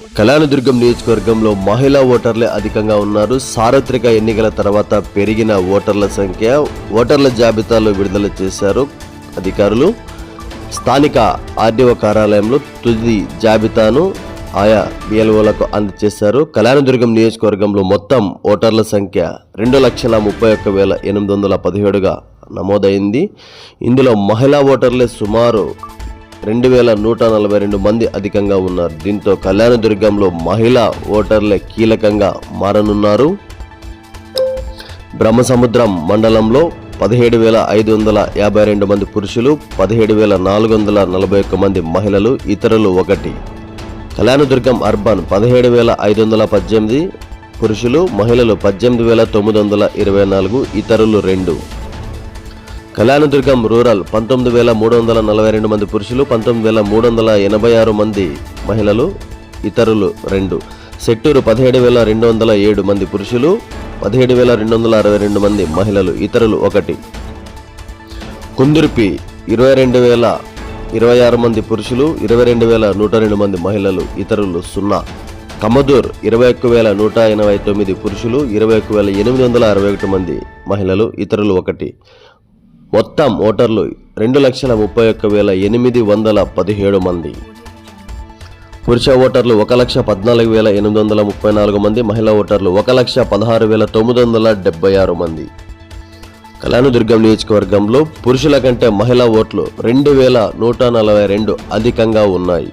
కళ్యాణదుర్గం నియోజకవర్గంలో మహిళా ఓటర్లే అధికంగా ఉన్నారు. సార్వత్రిక ఎన్నికల తర్వాత పెరిగిన ఓటర్ల సంఖ్య ఓటర్ల జాబితాలో విడుదల చేశారు అధికారులు. స్థానిక ఆర్డీఓ కార్యాలయంలో తుది జాబితాను ఆయా బిఎల్ఓలకు అందజేశారు. కళ్యాణదుర్గం నియోజకవర్గంలో మొత్తం ఓటర్ల సంఖ్య రెండు లక్షల ముప్పై ఒక్క వేల ఎనిమిది వందల పదిహేడుగా నమోదైంది. ఇందులో మహిళా ఓటర్లే సుమారు రెండు వేల నూట నలభై రెండు మంది అధికంగా ఉన్నారు. దీంతో కళ్యాణదుర్గంలో మహిళా ఓటర్లే కీలకంగా మారనున్నారు. బ్రహ్మసముద్రం మండలంలో పదిహేడు వేల ఐదు వందల యాభై రెండు మంది పురుషులు పదిహేడు వేల నాలుగు వందల నలభై ఒక్క మంది మహిళలు ఇతరులు ఒకటి. కళ్యాణదుర్గం అర్బన్ పదిహేడు వేల ఐదు వందల పద్దెనిమిది పురుషులు మహిళలు పద్దెనిమిది వేల తొమ్మిది వందల ఇరవై నాలుగు ఇతరులు రెండు. కళ్యాణదుర్గం రూరల్ పంతొమ్మిది వేల మూడు వందల నలభై రెండు మంది పురుషులు పంతొమ్మిది వేల మూడు వందల ఎనభై ఆరు మంది మహిళలు ఇతరులు రెండు. సెట్టూరు పదిహేడు వేల రెండు వందల ఏడు మంది పురుషులు పదిహేడు వేల రెండు వందల అరవై రెండు మంది మహిళలు ఇతరులు ఒకటి. కుందుర్పి ఇరవై రెండు వేల ఇరవై ఆరు మంది పురుషులు ఇరవై రెండు వేల నూట రెండు మంది మహిళలు ఇతరులు సున్నా. కమదూర్ ఇరవై ఒక్క వేల నూట ఎనభై తొమ్మిది పురుషులు ఇరవై ఒక్క వేల ఎనిమిది వందల అరవై ఒకటి మంది మహిళలు ఇతరులు ఒకటి. మొత్తం ఓటర్లు రెండు లక్షల ముప్పై ఒక్క వేల ఎనిమిది వందల పదిహేడు మంది. పురుష ఓటర్లు ఒక లక్ష పద్నాలుగు వేల ఎనిమిది వందల ముప్పై నాలుగు మంది మహిళా ఓటర్లు ఒక లక్ష పదహారు వేల తొమ్మిది వందల డెబ్బై ఆరు మంది. కళ్యాణదుర్గం నియోజకవర్గంలో పురుషుల కంటే మహిళా ఓట్లు రెండు వేల నూట నలభై రెండు అధికంగా ఉన్నాయి.